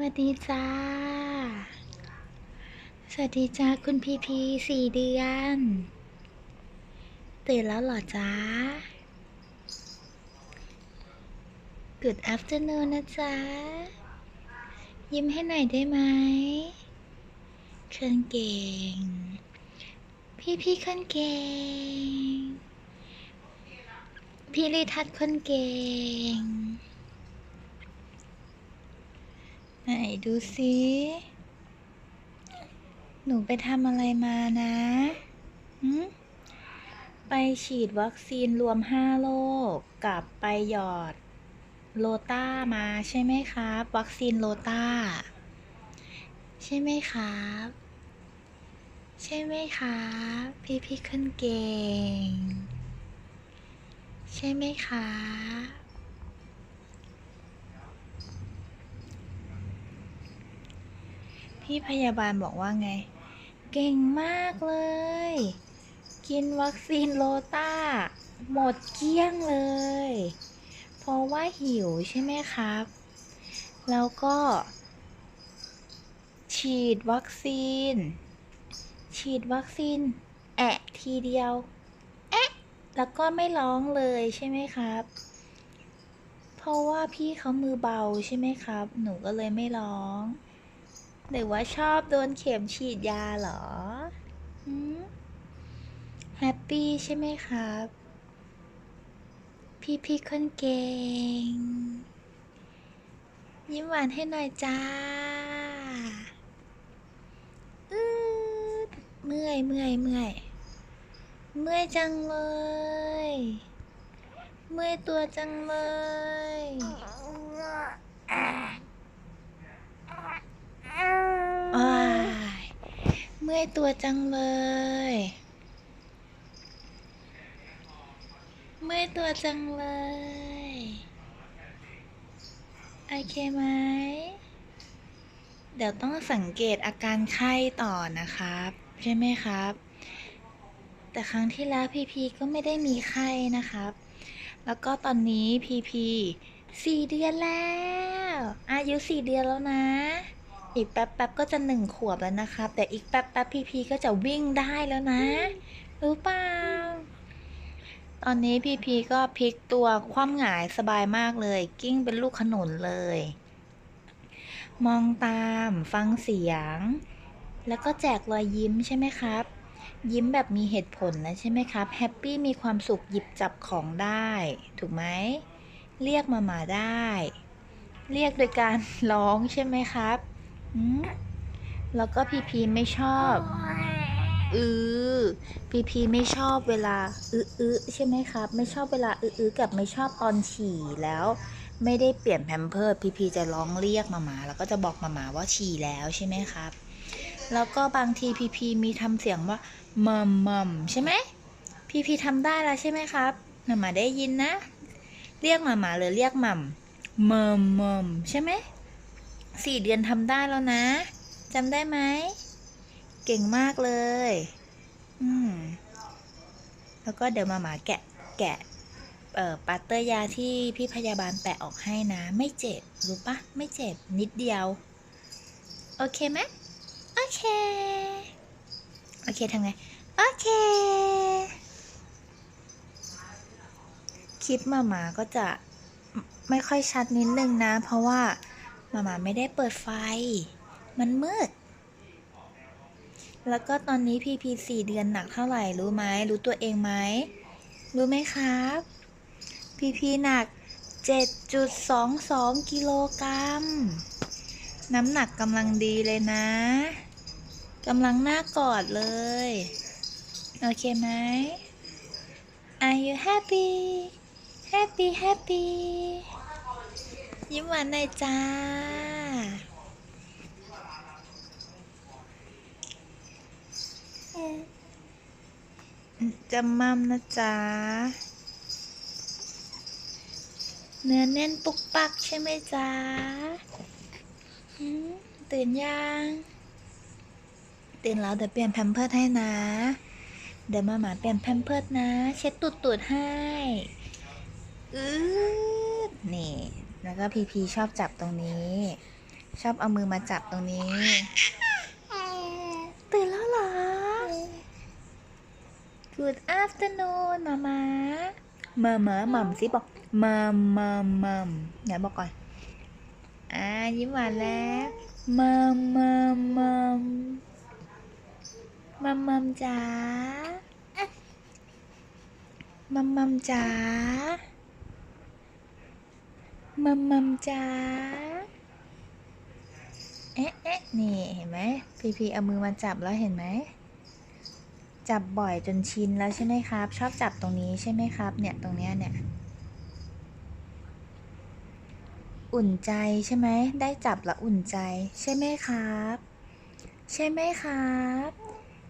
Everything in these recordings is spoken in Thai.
วัสดีจ้า สวัสดีจ้าคุณพีพีสี่เดือน ตื่นแล้วหรอจ้า Good afternoon นะจ๊ะ ยิ้มให้หน่อยได้ไหมเคนเก่ง พี่พี่คนเก่ง พี่ลิทัศน์คนเก่ง ไหนดูสิ หนูไปทำอะไรมานะหึไปฉีดวัคซีนรวมห้าโรคกับไปหยอดโลต้ามาใช่ไหมครับ วัคซีนโลต้า ใช่ไหมครับ ใช่ไหมครับพี่พี่ขึ้นเก่ง ใช่ไหมครั พี่พยาบาลบอกว่าไง เก่งมากเลย กินวัคซีนโลต้า หมดเกลี้ยงเลย เพราะว่าหิวใช่ไหมครับ แล้วก็ ฉีดวัคซีน ฉีดวัคซีน แอะทีเดียว แอะแล้วก็ไม่ร้องเลยใช่ไหมครับ เพราะว่าพี่เขามือเบาใช่ไหมครับ หนูก็เลยไม่ร้อง หรือว่าชอบโดนเข็มฉีดยาเหรอแฮปปี้ใช่ไหมครับ พี่พี่คนเก่ง ยิ้มหวานให้หน่อยจ้าอืดเมื่อยเมื่อยเมื่อยเมื่อยจังเลย เมื่อยตัวจังเลยอ้ายเมื่อยตัวจังเลย เมื่อยตัวจังเลย โอเคไหม เดี๋ยวต้องสังเกตอาการไข้ต่อนะครับ ใช่ไหมครับ แต่ครั้งที่แล้วพีพีก็ไม่ได้มีไข้นะครับ แล้วก็ตอนนี้พีพีสี่เดือนแล้ว อายุสี่เดือนแล้วนะ อีกแป๊บแป๊บๆก็จะหนึ่งขวบแล้วนะครับ แต่อีกแป๊บแป๊บพีพีก็จะวิ่งได้แล้วนะ รู้เปล่า ตอนนี้พีพีก็พลิกตัวคว่ำหงายสบายมากเลย กิ้งเป็นลูกขนุนเลย มองตามฟังเสียง แล้วก็แจกรอยยิ้มใช่ไหมครับ ยิ้มแบบมีเหตุผลนะใช่ไหมครับ แฮปปี้มีความสุขหยิบจับของได้ ถูกไหม เรียกมาหมาได้ เรียกโดยการร้องใช่ไหมครับ แล้วก็พีพีไม่ชอบ อือ พีพีไม่ชอบเวลาอืออใช่ไหมครับ ไม่ชอบเวลาอืออกับไม่ชอบตอนฉี่แล้ว ไม่ได้เปลี่ยนแพมเพิร์ดพีพีจะร้องเรียกมาหมา แล้วก็จะบอกมาหมาว่าฉี่แล้วใช่ไหมครับ แล้วก็บางทีพีพีมีทำเสียงว่ามัมมัมใช่ไหมพีพีทำได้แล้วใช่ไหมครับมาหมาได้ยินนะ เรียกมาหมาหรือเรียกมัมมัมมัมใช่ไหม สี่เดือนทำได้แล้วนะจำได้ไหม เก่งมากเลย อืม แล้วก็เดี๋ยวมาหมาแกะ แกะ เอ่อปัตเตอร์ยาที่พี่พยาบาลแปะออกให้นะ ไม่เจ็บ รู้ปะ ไม่เจ็บ นิดเดียว โอเคไหมโอเค โอเคทำไง โอเค คลิปมาหมาก็จะไม่ค่อยชัดนิดนึงนะ เพราะว่า มาหมาไม่ได้เปิดไฟ มันมืด แล้วก็ตอนนี้พีพีสี่เดือนหนักเท่าไหร่รู้ไหมรู้ตัวเองไหม รู้ไหมครับพีพีหนัก 7.22 กิโลกรัม น้ำหนักกำลังดีเลยนะกำลังน่ากอดเลย โอเคไหม Are you happy happy happy ยิ้มหวานหน่อยจ้า จะมั่มนะจ๊ะ เนื้อแน่นปุกปักใช่ไหมจ๊ะ ตื่นยัง ตื่นแล้วเดี๋ยวเปลี่ยนแพมเพิร์ดให้นะ เดี๋ยวมาหมาเปลี่ยนแพมเพิร์ดนะ เช็ดตูดตูดๆให้ อืดนี่ แล้วก็พีพีชอบจับตรงนี้ ชอบเอามือมาจับตรงนี้ ตื่นแล้วเหรอ Good afternoon มามามามามัมสิบอกมัมมัมมัมไหนบอกก่อน อ่า ยิ้มหวานแล้วมัมมัมมัมมัมมัมจ๋ามัมมัมจ๋า มัมมัมจ๋าเอ๊ะเอ๊ะนี่เห็นไหมพีพีเอามือมาจับแล้วเห็นไหม จับบ่อยจนชินแล้วใช่ไหมครับ ชอบจับตรงนี้ใช่ไหมครับ เนี่ยตรงเนี้ยเนี่ยอุ่นใจใช่ไหม ได้จับแล้วอุ่นใจใช่ไหมครับ ใช่ไหมครับ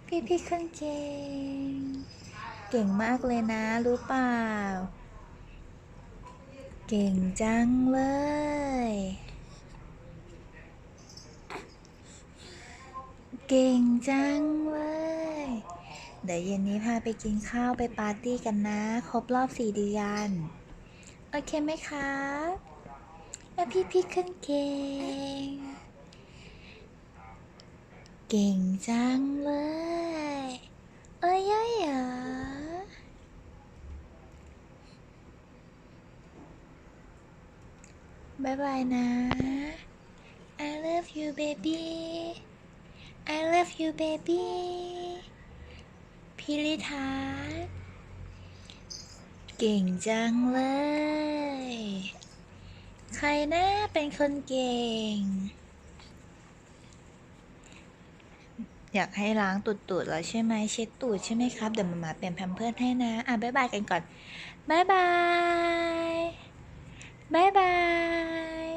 พี่พี่เครื่องเก่ง เก่งมากเลยนะ รู้เปล่า เก่งจังเลย เก่งจังเลย เดี๋ยวเย็นนี้พาไปกินข้าวไปปาร์ตี้กันนะ ครบรอบสี่เดือน โอเคไหมครับแล้วพี่พี่ขึ้นเก่ง เก่งจังเลย เอ้ยเอ้ยเอ้ย บายบายนะ I love you baby I love you baby พิริธาเก่งจังเลย ใครนะเป็นคนเก่ง อยากให้ล้างตูดๆแล้วใช่ไหมเช็ดตูดใช่ไหมครับ เดี๋ยวมามาเปลี่ยนแพมเพิร์สให้นะ อะบ๊ายบายกันก่อนบ๊ายบาย บ๊ายบาย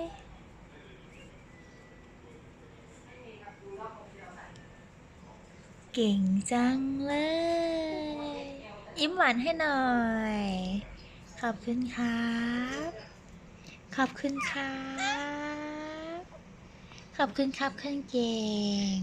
เก่งจังเลย ยิ้มหวานให้หน่อย ขอบคุณครับ ขอบคุณครับ ขอบคุณครับเครื่องเก่ง